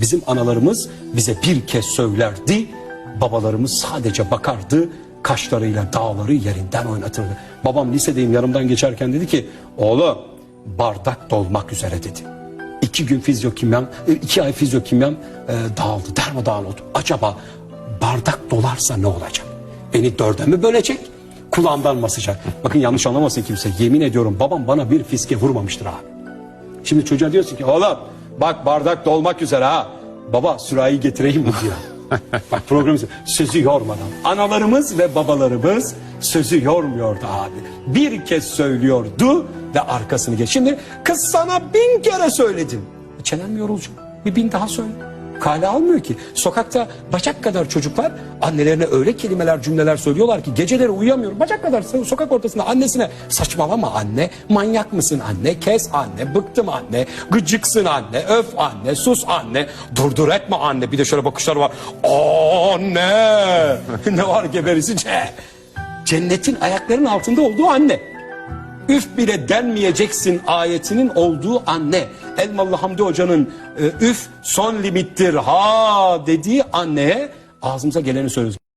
Bizim analarımız bize bir kez söylerdi, babalarımız sadece bakardı, kaşlarıyla dağları yerinden oynatırdı. Babam lisedeyim yanımdan geçerken dedi ki, oğlum bardak dolmak üzere dedi. İki gün fizyokimyam, e, iki ay fizyokimyam e, dağıldı, darmadağın oldu. Acaba bardak dolarsa ne olacak? Beni dörde mi bölecek? Kulağımdan basacak. Bakın yanlış anlamasın kimse. Yemin ediyorum babam bana bir fiske vurmamıştır abi. Şimdi çocuğa diyorsun ki oğlum bak bardak dolmak üzere ha. Baba sürahi getireyim mi diyor. bak programımız sözü yormadan. Analarımız ve babalarımız sözü yormuyordu abi. Bir kez söylüyordu ve arkasını geç. Şimdi kız sana bin kere söyledim. Çenen mi yorulacak? Bir bin daha söyle. Kale almıyor ki. Sokakta bacak kadar çocuklar annelerine öyle kelimeler cümleler söylüyorlar ki geceleri uyuyamıyorum. Bacak kadar so- sokak ortasında annesine saçmalama anne, manyak mısın anne, kes anne, bıktım anne, gıcıksın anne, öf anne, sus anne, durdur etme anne. Bir de şöyle bakışlar var. Anne! ne var geberisice? Cennetin ayaklarının altında olduğu anne. Üf bile denmeyeceksin ayetinin olduğu anne. Elmalı Hamdi Hoca'nın e, üf son limittir ha dediği anneye ağzımıza geleni söylüyoruz.